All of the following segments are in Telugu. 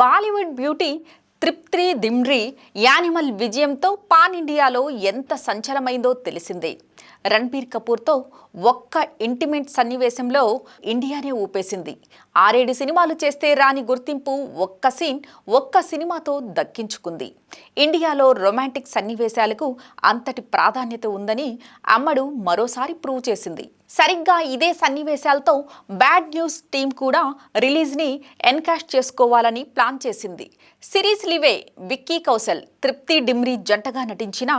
Bollywood beauty Tripti Dimri Animal విజయంతో పాన్ ఇండియాలో ఎంత సంచలమైందో తెలిసిందే. రణబీర్ కపూర్తో ఒక్క ఇంటిమేట్ సన్నివేశంలో ఇండియానే ఊపేసింది. ఆరేడు సినిమాలు చేస్తే రాని గుర్తింపు ఒక్క సీన్ ఒక్క సినిమాతో దక్కించుకుంది. ఇండియాలో రొమాంటిక్ సన్నివేశాలకు అంతటి ప్రాధాన్యత ఉందని అమ్మడు మరోసారి ప్రూవ్ చేసింది. సరిగ్గా ఇదే సన్నివేశాలతో బ్యాడ్ న్యూస్ టీం కూడా రిలీజ్ని ఎన్కాష్ చేసుకోవాలని ప్లాన్ చేసింది. సిరీస్ లివే విక్కీ కౌశల్ తృప్తి డిమ్రీ జంటగా నటించిన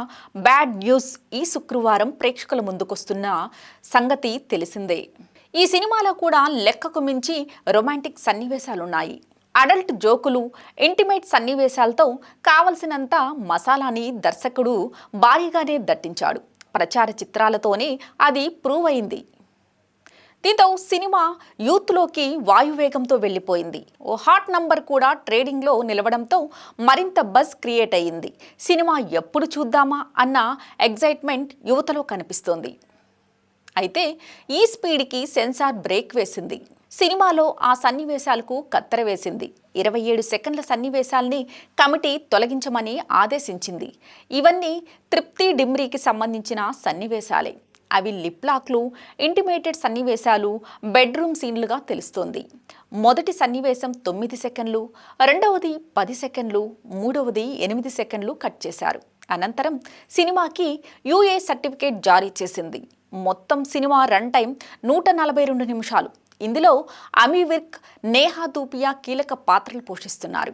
బ్యాడ్ న్యూస్ ఈ శుక్రవారం ప్రేక్షకుల ముందుకొస్తున్న సంగతి తెలిసిందే. ఈ సినిమాలో కూడా లెక్కకు మించి రొమాంటిక్ సన్నివేశాలున్నాయి. అడల్ట్ జోకులు ఇంటిమేట్ సన్నివేశాలతో కావలసినంత మసాలాని దర్శకుడు భారీగానే దట్టించాడు. ప్రచార చిత్రాలతోనే అది ప్రూవ్ అయింది. దీంతో సినిమా యూత్లోకి వాయువేగంతో వెళ్ళిపోయింది. ఓ హాట్ నంబర్ కూడా ట్రేడింగ్లో నిలవడంతో మరింత బజ్ క్రియేట్ అయ్యింది. సినిమా ఎప్పుడు చూద్దామా అన్న ఎగ్జైట్మెంట్ యువతలో కనిపిస్తోంది. అయితే ఈ స్పీడ్కి సెన్సార్ బ్రేక్ వేసింది. సినిమాలో ఆ సన్నివేశాలకు కత్తెర వేసింది. ఇరవై ఏడు సెకండ్ల సన్నివేశాల్ని కమిటీ తొలగించమని ఆదేశించింది. ఇవన్నీ తృప్తి డిమ్రీకి సంబంధించిన సన్నివేశాలే. అవి లిప్లాక్లు ఇంటిమేటెడ్ సన్నివేశాలు బెడ్రూమ్ సీన్లుగా తెలుస్తోంది. మొదటి సన్నివేశం తొమ్మిది సెకండ్లు రెండవది పది సెకండ్లు మూడవది ఎనిమిది సెకండ్లు కట్ చేశారు. అనంతరం సినిమాకి యూఏ సర్టిఫికేట్ జారీ చేసింది. మొత్తం సినిమా రన్ టైం నూట నలభై రెండు నిమిషాలు. ఇందులో అమీవిర్క్ నేహా దూపియా కీలక పాత్రలు పోషిస్తున్నారు.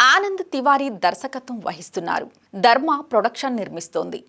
ఆనంద్ తివారీ దర్శకత్వం వహిస్తున్నారు. ధర్మ ప్రొడక్షన్ నిర్మిస్తోంది.